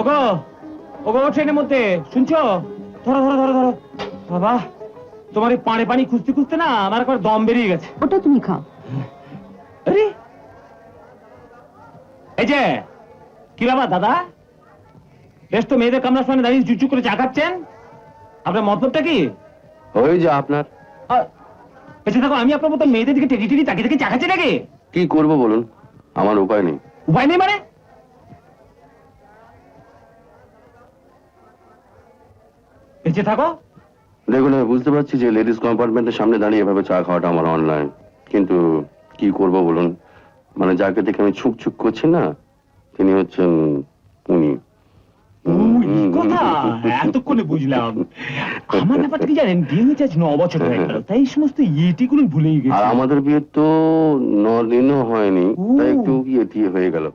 ওগো ওগো ট্রেনের মধ্যে। শুনছো? ধরো ধরো ধরো ধরো। বাবা তোমার এই পানি পানি খুঁজতে খুঁজতে না আমার একবার দম বেরিয়ে গেছে। ওটা তুমি খাও। আরে! এই যে কি ব্যাপার দাদা? বেশ তো মেয়েদের কামরার সামনে দাঁড়িয়ে চুচু করে চা খাচ্ছেন। আপনার মতলবটা কি? ওই যে আপনার। আহ, বেঁচে থাকো আমি আপনার মতো মেয়েদের দিকে টেটি টেটি তাকিয়ে থেকে চা খাচ্ছি নাকি? কি করব বলুন? আমার উপায় নেই। উপায় নেই মানে? বেঁচে থাকো। দেখুন আমি বুঝতে পারছি যে লেডিস কম্পার্টমেন্টের সামনে দাঁড়িয়ে এভাবে চা খাওয়াটা আমার অনলাইন কিন্তু কি করব বলুন? মানে যাকে দেখে আমি ছুক ছুক করছি না তিনি হচ্ছেন উনি। এতক্ষণে বুঝলাম। আমার ব্যাপারটা কি জানেন বিয়ে হয়েছে আজ ন বছর হয়ে গেল তাই সমস্ত ইয়েটি ইয়েটিগুলো ভুলেই আর আমাদের বিয়ে তো ন দিনও হয়নি। তাই একটু ইয়েটি হয়ে গেল।